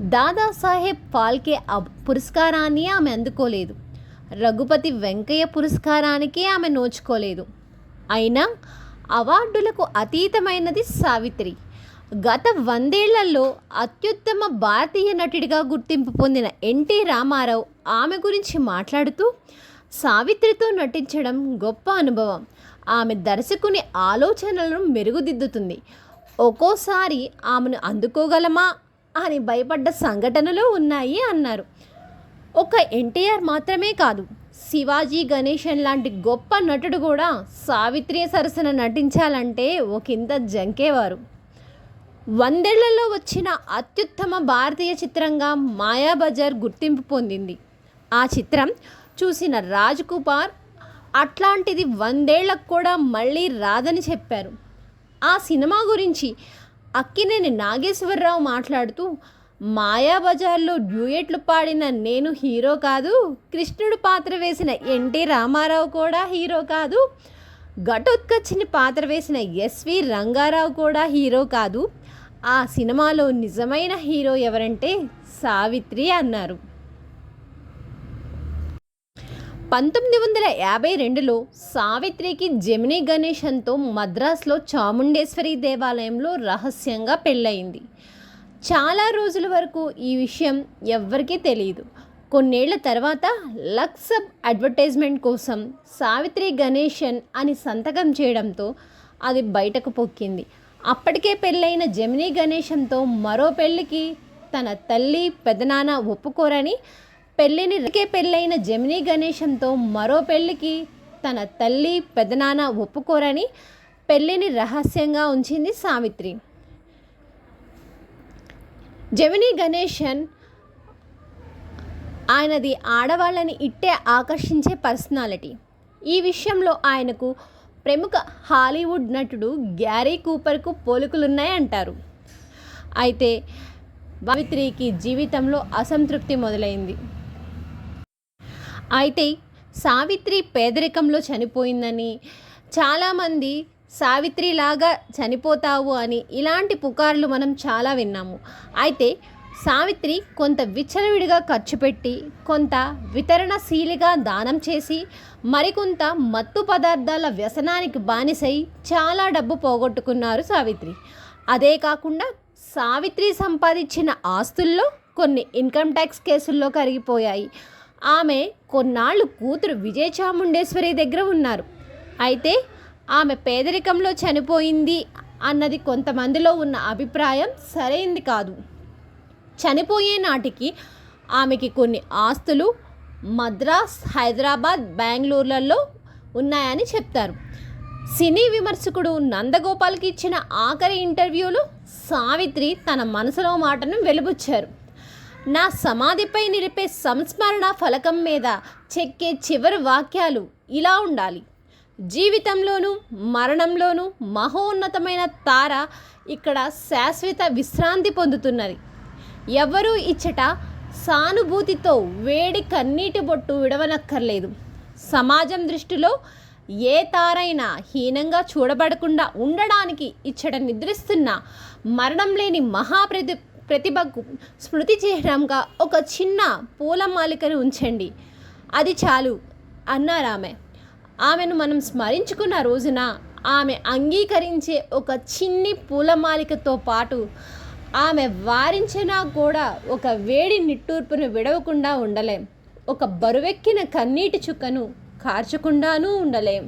దాదాసాహెబ్ ఫాల్కే పురస్కారాన్ని ఆమె అందుకోలేదు. రఘుపతి వెంకయ్య పురస్కారానికి ఆమె నోచుకోలేదు. అయినా అవార్డులకు అతీతమైనది సావిత్రి. గత వందేళ్ళలో అత్యుత్తమ భారతీయ నటుడిగా గుర్తింపు పొందిన ఎన్టీ రామారావు ఆమె గురించి మాట్లాడుతూ సావిత్రితో నటించడం గొప్ప అనుభవం. ఆమె దర్శకుని ఆలోచనలను మెరుగుదిద్దుతుంది. ఒక్కోసారి ఆమెను అందుకోగలమా? అని భయపడ్డ సంఘటనలు ఉన్నాయి అన్నారు. ఒక ఎన్టీఆర్ మాత్రమే కాదు శివాజీ గణేశన్ లాంటి గొప్ప నటుడు కూడా సావిత్రి సరసన నటించాలంటే ఒకంత జంకేవారు. వందేళ్ళలో వచ్చిన అత్యుత్తమ భారతీయ చిత్రంగా మాయాబజార్ గుర్తింపు పొందింది. ఆ చిత్రం చూసిన రాజ్ కుమార్ అట్లాంటిది వందేళ్ళకు కూడా మళ్ళీ రాదని చెప్పారు. ఆ సినిమా గురించి అక్కినేని నాగేశ్వరరావు మాట్లాడుతూ మాయాబజార్లో డ్యూయెట్లు పాడిన నేను హీరో కాదు కృష్ణుడు పాత్ర వేసిన ఎన్టీ రామారావు కూడా హీరో కాదు ఘటోత్కచ్చిని పాత్ర వేసిన ఎస్వి రంగారావు కూడా హీరో కాదు ఆ సినిమాలో నిజమైన హీరో ఎవరంటే సావిత్రి అన్నారు. పంతొమ్మిది వందల యాభై రెండులో సావిత్రికి జమిని గణేశన్తో మద్రాసులో చాముండేశ్వరి దేవాలయంలో రహస్యంగా పెళ్ళయింది. చాలా రోజుల వరకు ఈ విషయం ఎవ్వరికీ తెలియదు కొన్నేళ్ళ తర్వాత లక్సబ్ అడ్వర్టైజ్మెంట్ కోసం సావిత్రి గణేశన్ అని సంతకం చేయడంతో అది బయటకు పొక్కింది. అప్పటికే పెళ్ళైన జమినీ గణేశంతో మరో పెళ్ళికి తన తల్లి పెదనాన్న ఒప్పుకోరని పెళ్ళిని రకే పెళ్ళైన జమినీ గణేశంతో మరో పెళ్ళికి తన తల్లి పెదనాన్న ఒప్పుకోరని పెళ్ళిని రహస్యంగా ఉంచింది సావిత్రి. జమినీ గణేశన్ ఆయనది ఆడవాళ్ళని ఇట్టే ఆకర్షించే పర్సనాలిటీ. ఈ విషయంలో ఆయనకు ప్రముఖ హాలీవుడ్ నటుడు గ్యారీ కూపర్కు పోలికలున్నాయంటారు. అయితే సావిత్రికి జీవితంలో అసంతృప్తి మొదలైంది. అయితే సావిత్రి పేదరికంలో చనిపోయిందని చాలామంది సావిత్రిలాగా చనిపోతావు అని ఇలాంటి పుకార్లు మనం చాలా విన్నాము. అయితే సావిత్రి కొంత విచ్చలవిడిగా ఖర్చు పెట్టి కొంత వితరణశీలిగా దానం చేసి మరికొంత మత్తు పదార్థాల వ్యసనానికి బానిసై చాలా డబ్బు పోగొట్టుకున్నారు సావిత్రి. అదే కాకుండా సావిత్రి సంపాదించిన ఆస్తుల్లో కొన్ని ఇన్కమ్ ట్యాక్స్ కేసుల్లో కరిగిపోయాయి. ఆమె కొన్నాళ్ళు కూతురు విజయ చాముండేశ్వరి దగ్గర ఉన్నారు. అయితే ఆమె పేదరికంలో చనిపోయింది అన్నది కొంతమందిలో ఉన్న అభిప్రాయం సరైంది కాదు. చనిపోయే నాటికి ఆమెకి కొన్ని ఆస్తులు మద్రాస్ హైదరాబాద్ బెంగళూరులలో ఉన్నాయని చెప్తారు. సినీ విమర్శకుడు నందగోపాల్కి ఇచ్చిన ఆఖరి ఇంటర్వ్యూలో సావిత్రి తన మనసులో మాటను వెలుబుచ్చారు. నా సమాధిపై నిలిపే సంస్మరణ ఫలకం మీద చెక్కే చివరి వాక్యాలు ఇలా ఉండాలి. జీవితంలోనూ మరణంలోనూ మహోన్నతమైన తార ఇక్కడ శాశ్వత విశ్రాంతి పొందుతున్నది. ఎవరూ ఇచ్చట సానుభూతితో వేడి కన్నీటి బొట్టు విడవనక్కర్లేదు. సమాజం దృష్టిలో ఏ తారైనా హీనంగా చూడబడకుండా ఉండడానికి ఇచ్చట నిద్రిస్తున్న మరణం లేని మహాప్రతి ప్రతిభకు స్మృతి చిహ్నంగా ఒక చిన్న పూలమాలికను ఉంచండి. అది చాలు అన్నారామె ఆమెను మనం స్మరించుకున్న రోజున ఆమె అంగీకరించే ఒక చిన్ని పూలమాలికతో పాటు ఆమె వారించినా కూడా ఒక వేడి నిట్టూర్పును విడవకుండా ఉండలేం. ఒక బరువెక్కిన కన్నీటి చుక్కను కార్చకుండానూ ఉండలేం.